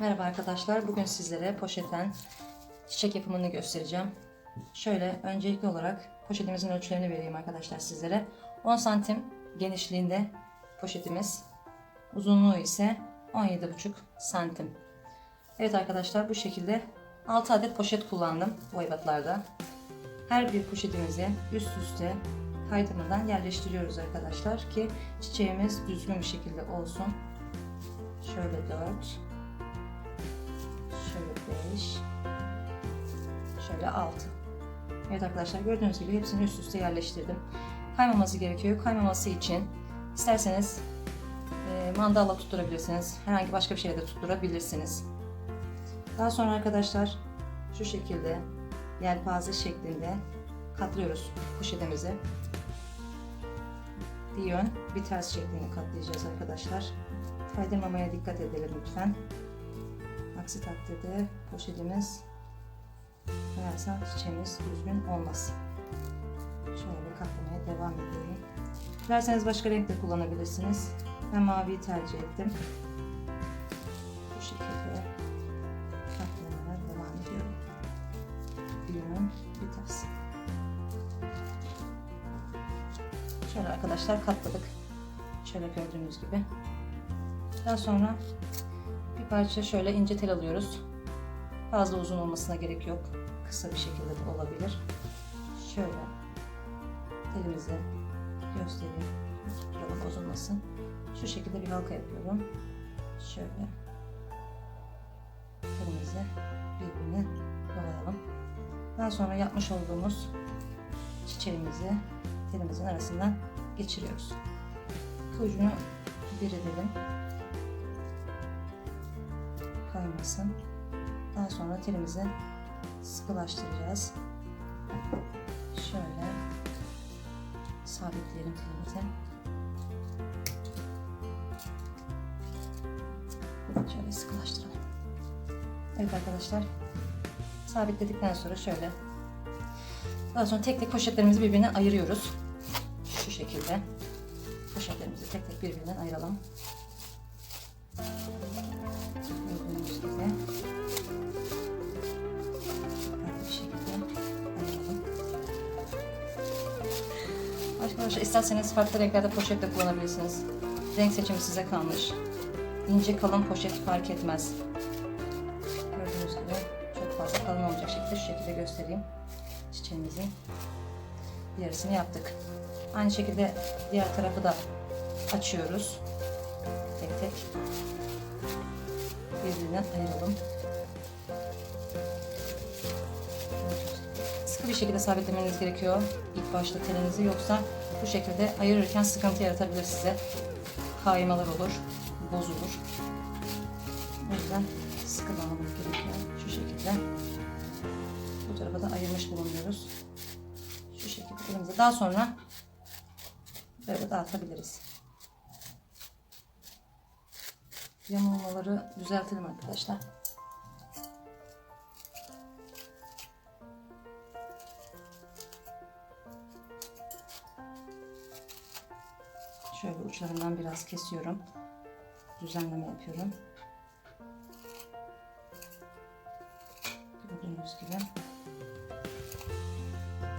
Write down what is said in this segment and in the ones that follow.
Merhaba arkadaşlar. Bugün sizlere poşetten çiçek yapımını göstereceğim. Şöyle öncelikli olarak poşetimizin ölçülerini vereyim arkadaşlar sizlere. 10 santim genişliğinde poşetimiz. Uzunluğu ise 17,5 santim. Evet arkadaşlar bu şekilde 6 adet poşet kullandım bu ebatlarda. Her bir poşetimizi üst üste kaydırmadan yerleştiriyoruz arkadaşlar ki çiçeğimiz düzgün bir şekilde olsun. Şöyle 4 5 Şöyle 6 Evet arkadaşlar gördüğünüz gibi hepsini üst üste yerleştirdim. Kaymaması gerekiyor. Kaymaması için isterseniz e, mandalla tutturabilirsiniz. Herhangi başka bir şeyle de tutturabilirsiniz. Daha sonra arkadaşlar şu şekilde yelpaze şeklinde katlıyoruz poşetimizi. Bir yön bir ters şeklinde katlayacağız arkadaşlar. Kaydırmamaya dikkat edelim lütfen. Aksi takdirde poşetimiz kayarsa çiçeğimiz düzgün olmaz. Şöyle katlamaya devam edelim. Dilerseniz başka renk de kullanabilirsiniz. Ben maviyi tercih ettim. Bu şekilde katlamaya devam ediyorum. Yön bir ters. Şöyle arkadaşlar katladık. Şöyle gördüğünüz gibi. Daha sonra parça şöyle ince tel alıyoruz. Fazla uzun olmasına gerek yok. Kısa bir şekilde de olabilir. Şöyle telimizi göstereyim. Tutturalım bozulmasın. Şu şekilde bir halka yapıyorum. Şöyle telimizi birbirine dolayalım. Daha sonra yapmış olduğumuz çiçeğimizi telimizin arasından geçiriyoruz. Ucunu bir edelim kaymasın. Daha sonra telimizi sıkılaştıracağız. Şöyle sabitleyelim telimizi. Şöyle sıkılaştıralım. Evet arkadaşlar. Sabitledikten sonra şöyle daha sonra tek tek poşetlerimizi birbirine ayırıyoruz. Şu şekilde. Poşetlerimizi tek tek birbirinden ayıralım. Arkadaşlar isterseniz farklı renklerde poşet de kullanabilirsiniz. Renk seçimi size kalmış. İnce kalın poşet fark etmez. Gördüğünüz gibi çok fazla kalın olacak şekilde şu şekilde göstereyim. Çiçeğimizin yarısını yaptık. Aynı şekilde diğer tarafı da açıyoruz. Tek tek birbirinden ayıralım. Şekilde sabitlemeniz gerekiyor ilk başta telinizi yoksa bu şekilde ayırırken sıkıntı yaratabilir size. Kaymalar olur, bozulur. O yüzden sıkı bağlamak gerekiyor. Şu şekilde. Bu tarafa da ayırmış bulunuyoruz. Şu şekilde elimize. Daha sonra böyle dağıtabiliriz. Yamulmaları düzeltelim arkadaşlar. Uçlarından biraz kesiyorum. Düzenleme yapıyorum. Gördüğünüz gibi.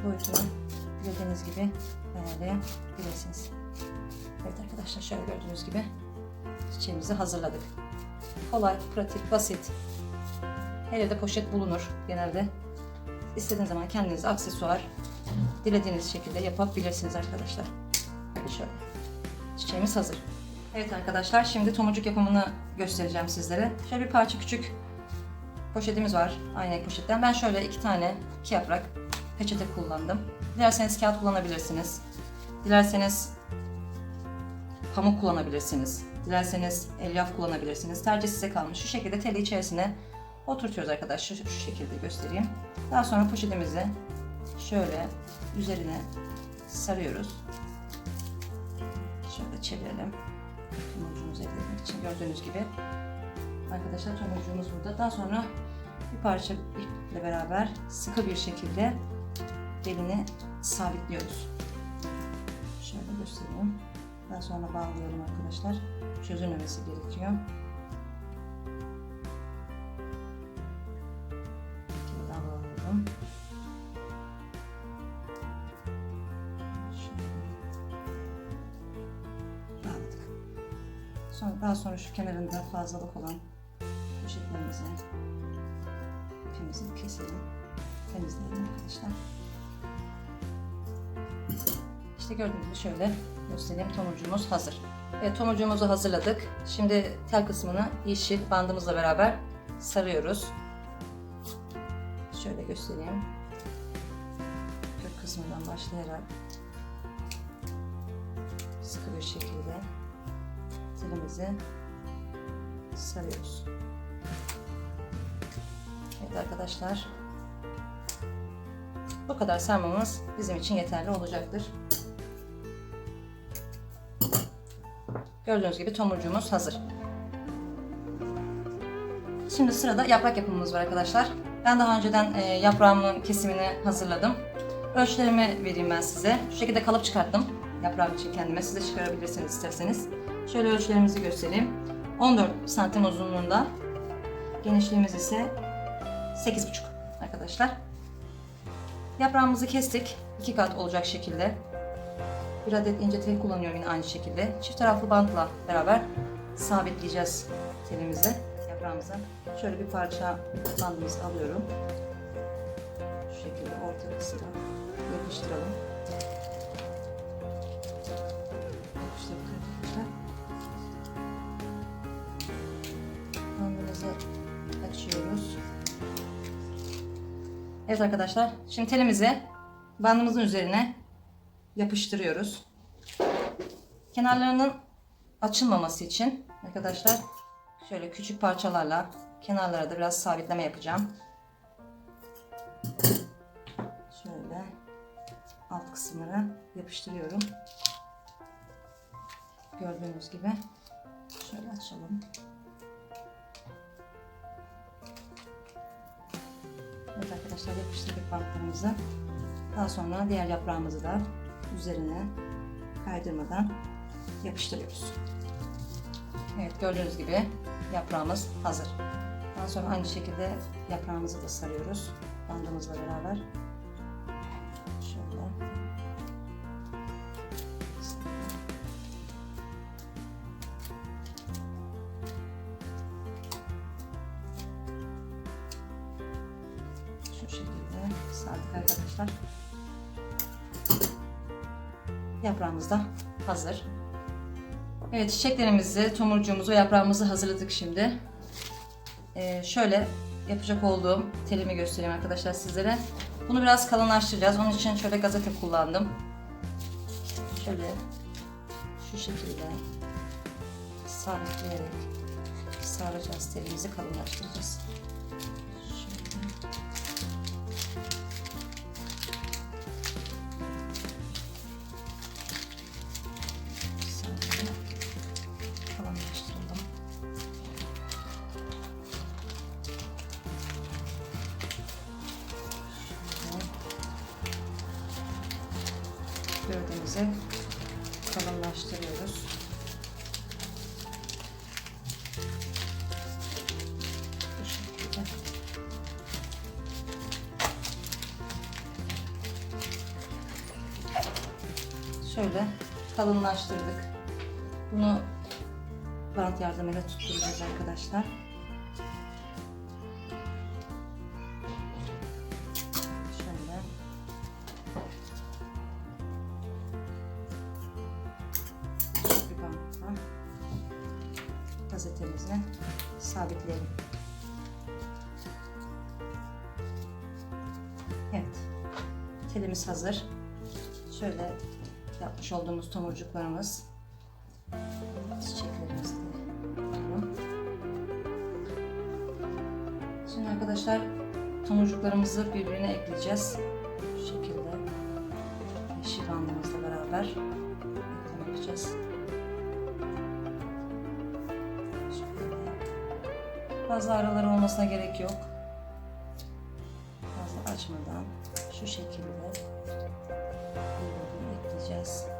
Boyutunu dilediğiniz gibi ayarlayabilirsiniz. Evet arkadaşlar şöyle gördüğünüz gibi çiçeğimizi hazırladık. Kolay, pratik, basit. Her evde poşet bulunur genelde. İstediğiniz zaman kendiniz aksesuar dilediğiniz şekilde yapabilirsiniz arkadaşlar. Hadi şöyle. Çiçeğimiz hazır. Evet arkadaşlar şimdi tomurcuk yapımını göstereceğim sizlere. Şöyle bir parça küçük poşetimiz var. Renk poşetten. Ben şöyle iki tane iki yaprak peçete kullandım. Dilerseniz kağıt kullanabilirsiniz. Dilerseniz pamuk kullanabilirsiniz. Dilerseniz elyaf kullanabilirsiniz. Tercih size kalmış. Şu şekilde teli içerisine oturtuyoruz arkadaşlar. Şu, şu şekilde göstereyim. Daha sonra poşetimizi şöyle üzerine sarıyoruz. Çevirelim. Tomurcuğumuzu elde etmek için gördüğünüz gibi. Arkadaşlar tomurcuğumuz burada. Daha sonra bir parça iple beraber sıkı bir şekilde belini sabitliyoruz. Şöyle göstereyim. Daha sonra bağlıyorum arkadaşlar. Çözülmemesi gerekiyor. Daha sonra şu kenarında fazlalık olan poşetlerimizi ipimizi keselim. Temizleyelim arkadaşlar. İşte gördüğünüz gibi şöyle göstereyim. Tomurcuğumuz hazır. Evet tomurcuğumuzu hazırladık. Şimdi tel kısmını yeşil bandımızla beraber sarıyoruz. Şöyle göstereyim. Kök kısmından başlayarak sıkı bir şekilde telimizi sarıyoruz. Evet arkadaşlar. Bu kadar sarmamız bizim için yeterli olacaktır. Gördüğünüz gibi tomurcuğumuz hazır. Şimdi sırada yaprak yapımımız var arkadaşlar. Ben daha önceden e, yaprağımın kesimini hazırladım. Ölçülerimi vereyim ben size. Şu şekilde kalıp çıkarttım. Yaprağım için kendime. Siz de çıkarabilirsiniz isterseniz. Şöyle ölçülerimizi göstereyim. 14 santim uzunluğunda. Genişliğimiz ise 8,5 arkadaşlar. Yaprağımızı kestik. iki kat olacak şekilde. Bir adet ince tel kullanıyorum yine aynı şekilde. Çift taraflı bantla beraber sabitleyeceğiz telimizi, yaprağımızı. Şöyle bir parça bandımızı alıyorum. Şu şekilde orta kısmına yapıştıralım. Evet arkadaşlar, şimdi telimizi bandımızın üzerine yapıştırıyoruz. Kenarlarının açılmaması için arkadaşlar şöyle küçük parçalarla kenarlara da biraz sabitleme yapacağım. Şöyle alt kısımlara yapıştırıyorum. Gördüğünüz gibi şöyle açalım. Evet arkadaşlar yapıştırdık bantlarımızı. Daha sonra diğer yaprağımızı da üzerine kaydırmadan yapıştırıyoruz. Evet gördüğünüz gibi yaprağımız hazır. Daha sonra aynı şekilde yaprağımızı da sarıyoruz bandımızla beraber. Hazır. Evet çiçeklerimizi, tomurcuğumuzu, yaprağımızı hazırladık şimdi. Ee, şöyle yapacak olduğum telimi göstereyim arkadaşlar sizlere. Bunu biraz kalınlaştıracağız. Onun için şöyle gazete kullandım. Şöyle şu şekilde sabitleyerek saracağız telimizi kalınlaştıracağız. Gövdemizi kalınlaştırıyoruz. Bu şekilde. Şöyle kalınlaştırdık. Bunu bant yardımıyla tutturacağız arkadaşlar. Olduğumuz tomurcuklarımız çiçeklerimizi de. Şimdi arkadaşlar tomurcuklarımızı birbirine ekleyeceğiz. Bu şekilde yeşil bandımızla beraber ekleme yapacağız. Fazla araları olmasına gerek yok. Fazla açmadan şu şekilde ekleyeceğiz.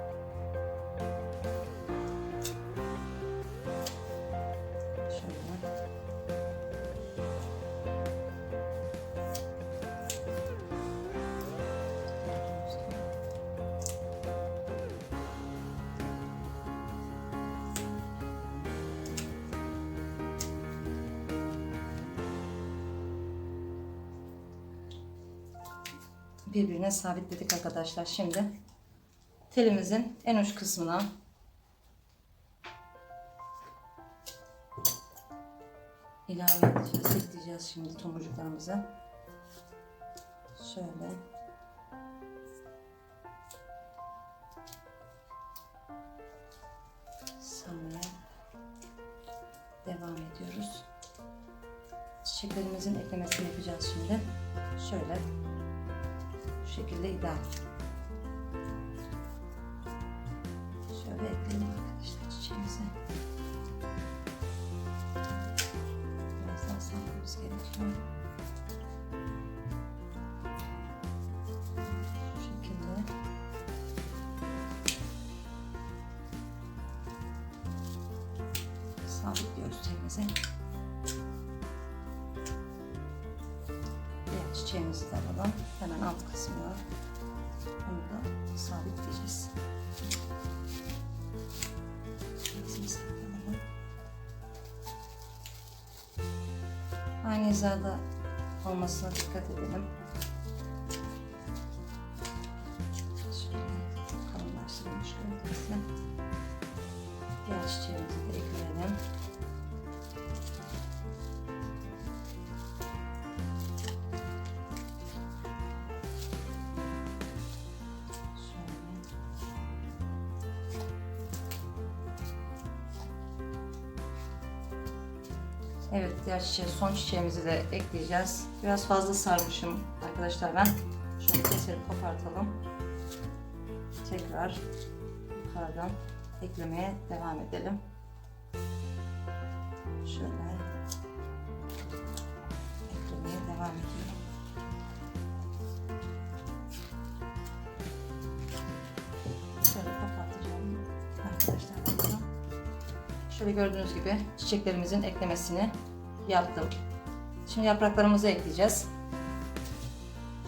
Birbirine sabitledik arkadaşlar. Şimdi telimizin en uç kısmına ilave edeceğiz. Ekleyeceğiz şimdi tomurcuklarımızı. Şöyle. Sarmaya devam ediyoruz. Çiçeklerimizin eklemesini yapacağız şimdi. Şöyle şekilde ideal. Şöyle ekleyelim arkadaşlar çiçeğimizi. Biraz daha sarmamız gerekiyor. Şu şekilde. Sabitliyoruz çiçeğimizi. Diğer çiçeğimizi de alalım. Hemen alt kısmına. Onu da sabitleyeceğiz. Aynı hizada olmasına dikkat edelim. Evet diğer çiçeği, son çiçeğimizi de ekleyeceğiz. Biraz fazla sarmışım arkadaşlar ben. Şöyle keserek kopartalım. Tekrar yukarıdan eklemeye devam edelim. Şöyle eklemeye devam ediyorum. Şöyle kapatacağım arkadaşlar. Şöyle gördüğünüz gibi çiçeklerimizin eklemesini yaptım. Şimdi yapraklarımızı ekleyeceğiz.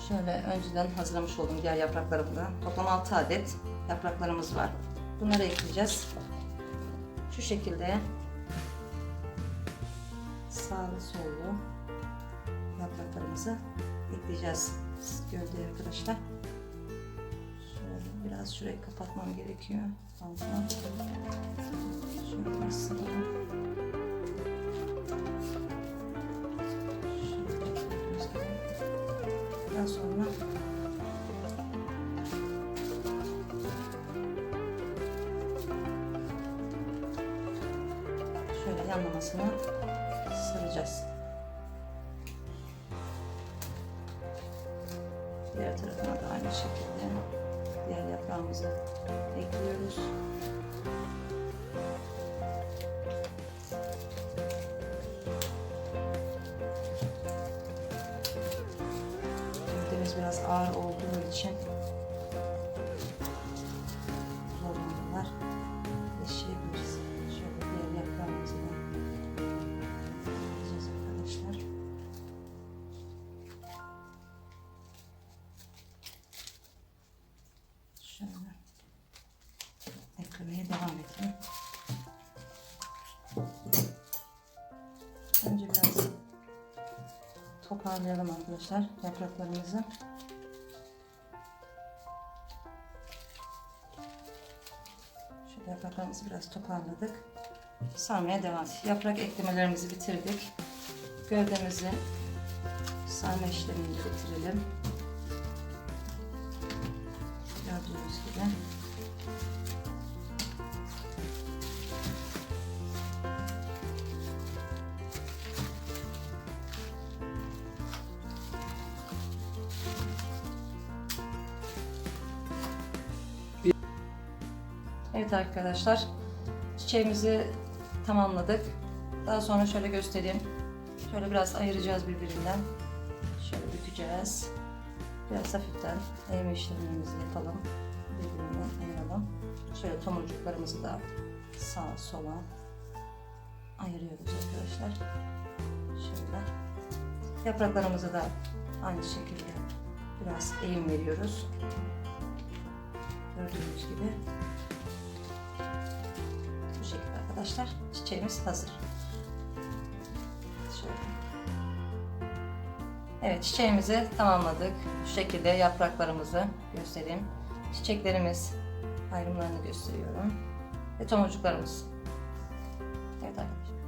Şöyle önceden hazırlamış olduğum diğer yapraklarımda toplam 6 adet yapraklarımız var. Bunları ekleyeceğiz. Şu şekilde sağlı sollu yapraklarımızı ekleyeceğiz gövdeye arkadaşlar. Biraz şurayı kapatmam gerekiyor. Fazla. Şöyle gibi. Daha sonra şöyle yanlamasını saracağız. Yaprağımızı ekliyoruz. Biraz ağır olduğu için devam edelim. Önce biraz toparlayalım arkadaşlar yapraklarımızı. Şöyle yapraklarımızı biraz toparladık. Sarmaya devam. Yaprak eklemelerimizi bitirdik. Gövdemizi sarma işlemini bitirelim. Gördüğünüz gibi. Evet arkadaşlar, çiçeğimizi tamamladık. Daha sonra şöyle göstereyim. Şöyle biraz ayıracağız birbirinden. Şöyle bükeceğiz. Biraz hafiften eğme işlemimizi yapalım. Birbirinden ayıralım. Şöyle tomurcuklarımızı da sağa sola ayırıyoruz arkadaşlar. Şöyle. Yapraklarımızı da aynı şekilde biraz eğim veriyoruz. Gördüğünüz gibi. Arkadaşlar çiçeğimiz hazır. Şöyle. Evet çiçeğimizi tamamladık. Şu şekilde yapraklarımızı göstereyim. Çiçeklerimiz ayrımlarını gösteriyorum. Ve tomurcuklarımız. Evet arkadaşlar.